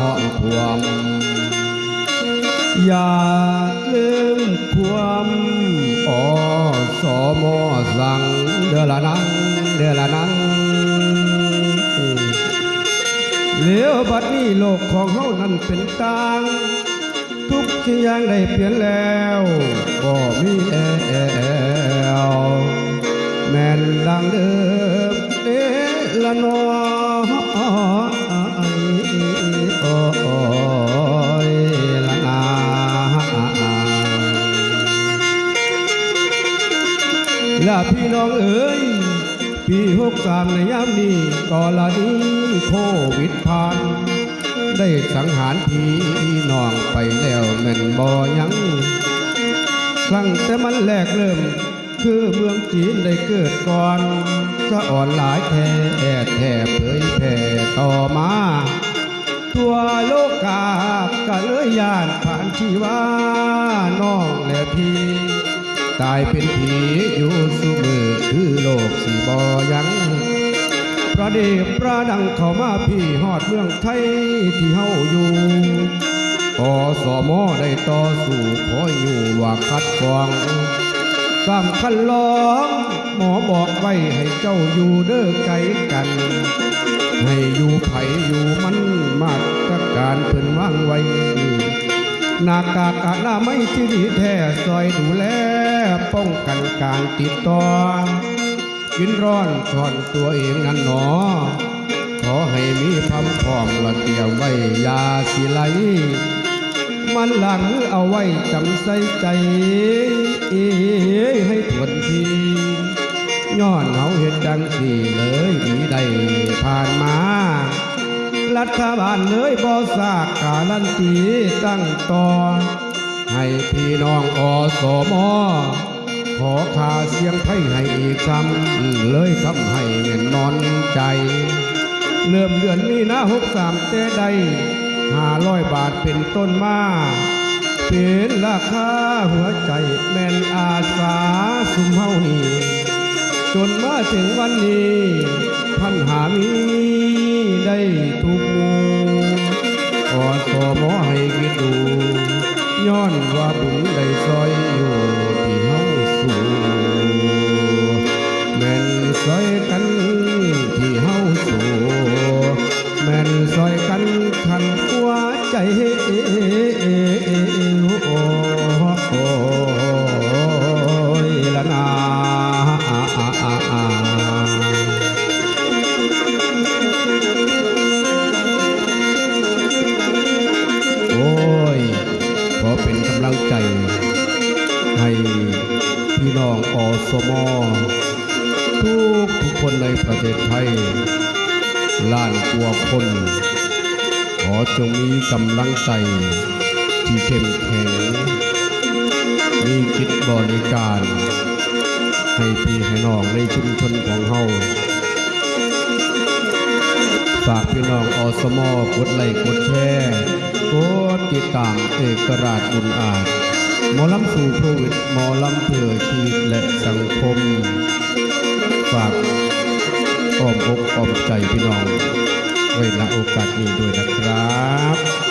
หอนท่วมอย่าลืมความอสมอสั่งเดือละนังเดือละนังเหลียวบัดนี้โลกของเฮานั้นเป็นต่าง ทุกสิ่งอย่างได้เปลี่ยนแล้วบ่มีแอวแม่นดังเดิ พี่น้องเอ๋ยปีหกสามในยามนี้กอลนีโควิดผ่าน ได้สังหารพี่น้องไปแล้วแม่นบ่ยังครั้งแต่มันแรกเริ่ม คือเมืองจีนได้เกิดก่อนสะอ่อนหลายแท้แท้เผยแผ่ต่อมาทั่วโลกกาก็เลยย่านผ่านชีวาน้องและพี่ ตายเป็นผีอยู่สุมือคือโลกสีบอยังประเดบประดังเข้ามาพี่ฮอดเมืองไทยที่เฮาอยู่อสมอได้ต่อสู้ขออยู่ว่าคัดกรองสามคันล้องหมอบอกไว้ให้เจ้าอยู่เด้อไกลกัน ให้อยู่ไผอยู่มันมาตรการเพิ่นวางไว้ หน้ากากอนามัยที่ดีแท้ซอยดูแลป้องกันการติดต่อกินร้อนช่อนตัวเองนั่นหนอ ขอให้มีพร้ำพร้อมและเตรียมไว้ยาสิไหล มันหลังมือเอาไว้จำใส่ใจ เอ้ให้ทวนทีย้อนเอาเห็นดังสี่เลยอีได้ผ่านมา รัฐบาลเลยบอสากการันตีตั้งต่อ ให้พี่น้องอสมอขอคาเสียงไพ่ให้อีกซ้ำเลยทำให้เงินนอนใจ เริ่มเดือนนี้นะหกสามเต้ใดห้าร้อยบาทเป็นต้นมาเป็นราคาหัวใจแม่นอาสาสุมเฮานี่ จนมาถึงวันนี้พันหามีได้ทุกหมูอสมอให้คิดดูย้อนว่าบุญได้ซอยอยู่ที่เฮาสู่แม่นซอยกัน ใจ ให้พี่น้องอสมอทุกทุกคนในประเทศไทยล้านกว่าคน ขอจงมีกำลังใจ ที่เข้มแข็ง มีจิตบริการ ให้พี่ให้น้องในชุมชนของเฮาฝากพี่น้องอสมอกดไลค์กดแชร์ กดติดตางเอกราชบุญอาจหมอลำสู่โควิดหมอลำเพื่อชีวิตและสังคม ฝากอ้อมอกอ้อมใจพี่น้องไว้ณโอกาสนี้ด้วยนะครับ